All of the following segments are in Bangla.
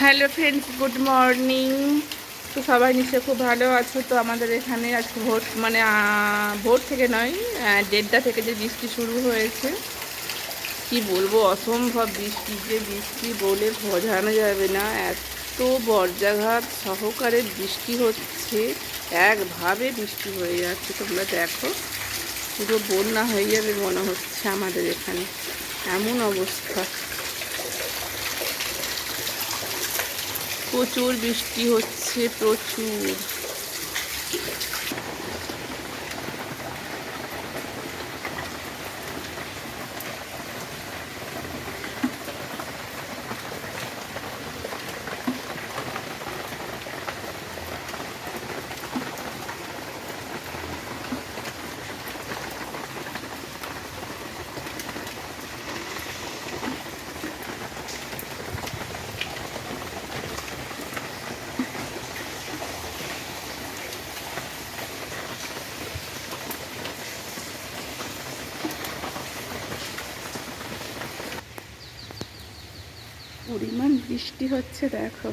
Hello friends, good morning. তো সবাই নিশ্চয়ই খুব ভালো আছো। তো আমাদের এখানে আজকে ভোট মানে ভোট থেকে নয় দেড়টা থেকে যে বৃষ্টি শুরু হয়েছে, কি বলব, অসম্ভব বৃষ্টি। যে বৃষ্টি বলে বোঝানো যাবে না। এত বর্জাঘাত সহকারে বৃষ্টি হচ্ছে, একভাবে বৃষ্টি হয়ে যাচ্ছে। তোমরা দেখো, পুরো বন্যা হয়ে যাবে মনে হচ্ছে আমাদের এখানে। এমন অবস্থা। প্রচুর বৃষ্টি হচ্ছে প্রচুর। পরিমাণ বৃষ্টি হচ্ছে দেখো।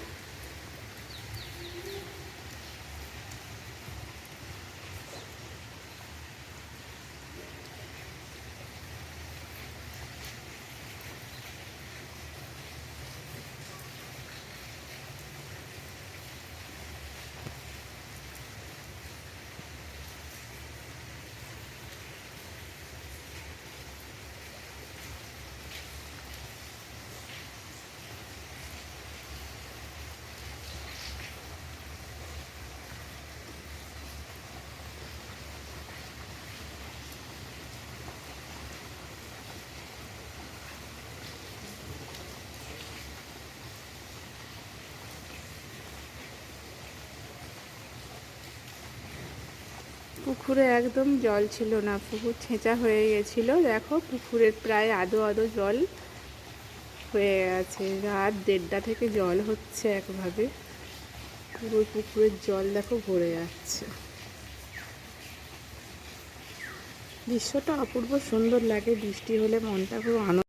পুকুরে একদম জল ছিল না, পুকুর ছেঁচা হয়ে গেছিল। দেখো, পুকুরের প্রায় আদো আদো জল হয়ে গেছে। রাত দেড়টা থেকে জল হচ্ছে একভাবে। পুরো পুকুরের জল দেখো ভরে যাচ্ছে। দৃশ্যটা অপূর্ব সুন্দর লাগে, বৃষ্টি হলে মনটা খুব আনন্দ